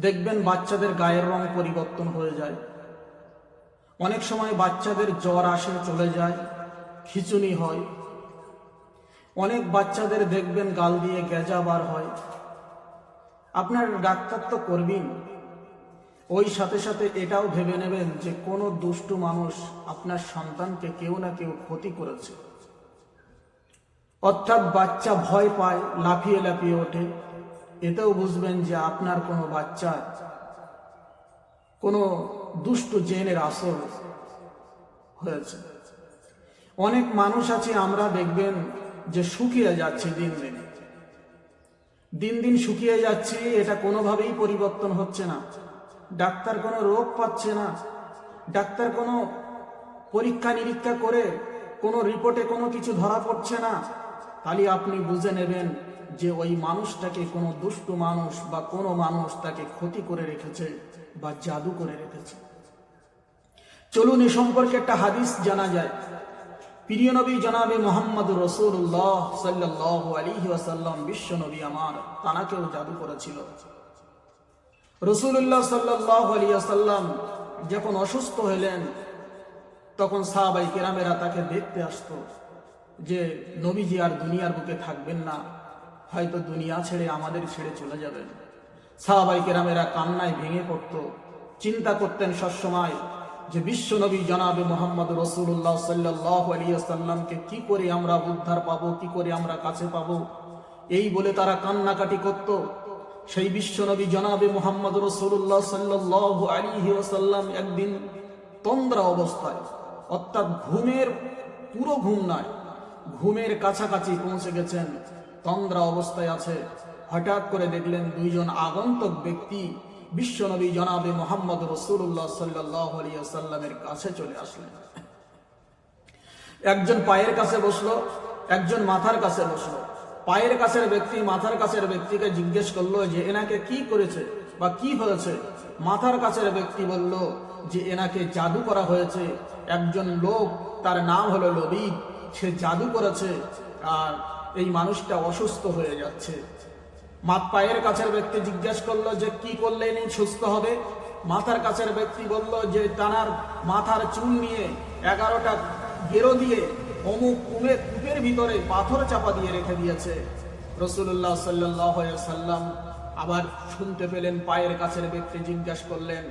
দেখবেন বাচ্চাদের গায়ের রং পরিবর্তন হয়ে যায়। অনেক সময় বাচ্চাদের জ্বর আসে চলে যায়, খিচুনি হয়। অনেক বাচ্চাদের দেখবেন গাল দিয়ে গেজা বার হয়। আপনার ডাক্তার তো করবেন ওই সাথে সাথে এটাও ভেবে নেবেন যে কোনো দুষ্টু মানুষ আপনার সন্তানকে কেউ না কেউ ক্ষতি করেছে। অর্থাৎ বাচ্চা ভয় পায়, লাফিয়ে লাফিয়ে ওঠে। এতেও বুঝবেন যে আপনার কোনো বাচ্চা, কোনো দুষ্ট জেনের আসর হয়েছে। অনেক মানুষ আছে, আমরা দেখবেন যে শুকিয়ে যাচ্ছে দিন দিন। দিন দিন শুকিয়ে যাচ্ছে, এটা কোনোভাবেই পরিবর্তন হচ্ছে না। ডাক্তার কোনো রোগ পাচ্ছে না। ডাক্তার কোনো পরীক্ষা নিরীক্ষা করে কোনো রিপোর্টে কোনো কিছু ধরা পড়ছে না। তাহলে আপনি বুঝে নেবেন যে ওই মানুষটাকে কোনো দুষ্টু মানুষ বা কোনো মানুষ তাকে ক্ষতি করে রেখেছে বা জাদু করে রেখেছে। চলুন এ সম্পর্কে একটা হাদিস জানা যায়। প্রিয় নবী জনাবে মোহাম্মদ রসুল্লাহ সাল্লাহ আলিহি ওয়াসাল্লাম, বিশ্ব নবী আমার, তানাকেও জাদু করেছিল। রসুল্লাহ সাল্লাহ আলিয়াসাল্লাম যখন অসুস্থ হলেন, তখন সাহাবাই কেরামেরা তাকে দেখতে আসতো। যে নবীজি আর দুনিয়ার বুকে থাকবেন না, হয়তো দুনিয়া ছেড়ে আমাদের ছেড়ে চলে যাবেন। সাহাবাই কেরামেরা কান্নায় ভেঙে পড়ত, চিন্তা করতেন সবসময় যে বিশ্ব নবী জনাবে মোহাম্মদ রসুল্লাহ সাল্লাহ আলিয়াল্লামকে কি করে আমরা উদ্ধার পাবো, কি করে আমরা কাছে পাবো? এই বলে তারা কান্নাকাটি করত। সেই বিশ্ব নবী জনাবে মোহাম্মদ রসুল্লাহ সাল্লাহ আলিহি ওসাল্লাম একদিন তন্দ্রা অবস্থায়, অর্থাৎ ঘুমের পুরো ঘুম নয় ঘুমের কাছাকাছি পৌঁছে গেছেন। তন্দ্রা অবস্থায় আছে। হঠাৎ করে দেখলেন দুইজন আগন্তক ব্যক্তি বিশ্বনবী জনাবে মোহাম্মদ রসুল্লাহ সাল্লাহ সাল্লামের কাছে চলে আসলেন। একজন পায়ের কাছে বসল, একজন মাথার কাছে বসল। পায়ের কাছের ব্যক্তি মাথার কাছের ব্যক্তিকে জিজ্ঞেস করল যে, এনাকে কি করেছে বা কি হয়েছে? মাথার কাছের ব্যক্তি বলল যে, এনাকে জাদু করা হয়েছে। একজন লোক, তার নাম হলো লবিব সে জাদু করেছে আর এই মানুষটা অসুস্থ হয়ে যাচ্ছে। মাত পায়ের কাছের ব্যক্তি জিজ্ঞেস করল যে, কি করলে ইনি সুস্থ হবে? মাথার কাছের ব্যক্তি বলল যে তানার মাথার চুল নিয়ে এগারোটা গেরো দিয়ে অমুক কুমে কূপের ভিতরে পাথর চাপা দিয়ে রেখে দিয়েছে। রসুল্লাহ সাল্লাহ সাল্লাম আবার শুনতে পেলেন পায়ের কাছের ব্যক্তি জিজ্ঞাসা করলেন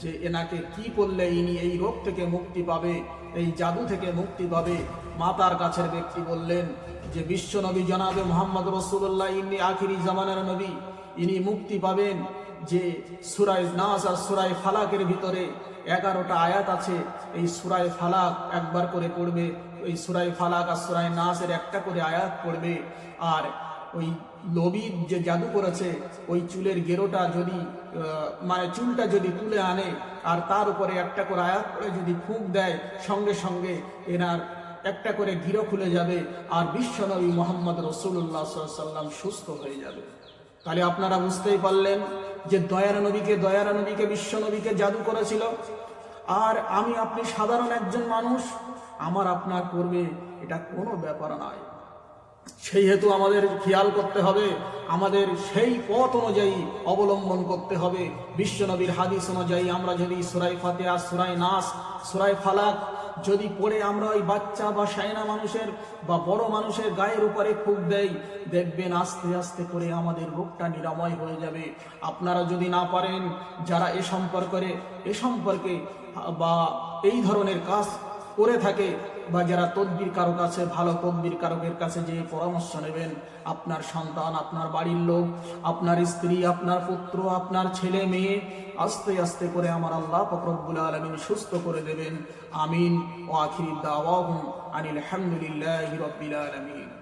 যে এনাকে কি করলে ইনি এই রোগ থেকে মুক্তি পাবে, এই জাদু থেকে মুক্তি পাবে? মাতার কাছের ব্যক্তি বললেন যে, বিশ্ব নবী জনাবে মোহাম্মদ রসুল্লাহ ইনি আখিরি জামানের নবী। ইনি মুক্তি পাবেন যে সুরাই নাস আর সুরাই ফালাকের ভিতরে এগারোটা আয়াত আছে। এই সুরাই ফালাক একবার করে পড়বে, এই সুরাই ফালাক আর সুরাই নাসের একটা করে আয়াত পড়বে। আর ওই লবির যে জাদু করেছে, ওই চুলের গেরোটা যদি মানে চুলটা যদি তুলে আনে, আর তার উপরে একটা করে আয়াত করে যদি ফুঁক দেয়, সঙ্গে সঙ্গে এনার একটা করে ঘিরো খুলে যাবে, আর বিশ্বনবী মোহাম্মদ রসুল্লাহ সাল্লাম সুস্থ হয়ে যাবে। তাহলে আপনারা বুঝতেই পারলেন যে দয়ার নবীকে দয়ার নবীকে, বিশ্ব নবীকে জাদু করেছিল। আর আমি আপনি সাধারণ একজন মানুষ, আমার আপনার করবে এটা কোনো ব্যাপার নয়। সেই হেতু আমাদের খেয়াল করতে হবে, আমাদের সেই পথ অনুযায়ী অবলম্বন করতে হবে। বিশ্বনবীর হাদিস অনুযায়ী আমরা যদি সুরাই ফাতেহা সুরাই নাস সুরাই ফালাক যদি পড়ে আমরা ওই বাচ্চা বা সায়না মানুষের বা বড় মানুষের গায়ের উপরে ফুক দেই, দেখবেন আস্তে আস্তে করে আমাদের রোগটা নিরাময় হয়ে যাবে। আপনারা যদি না পারেন, যারা এ সম্পর্কে এ সম্পর্কে বা এই ধরনের কাজ করে থাকে বা যারা তদ্বির কারক আছে, ভালো তদ্বির কারকের কাছে যে পরামর্শ নেবেন। আপনার সন্তান, আপনার বাড়ির লোক, আপনার স্ত্রী, আপনার পুত্র, আপনার ছেলে মেয়ে, আস্তে আস্তে করে আমার আল্লাহ ফকরবুল আলমিন সুস্থ করে দেবেন। আমিন। ও আখির দাওয়াহুম আনিল আলহামদুলিল্লাহ রবিল আলমিন।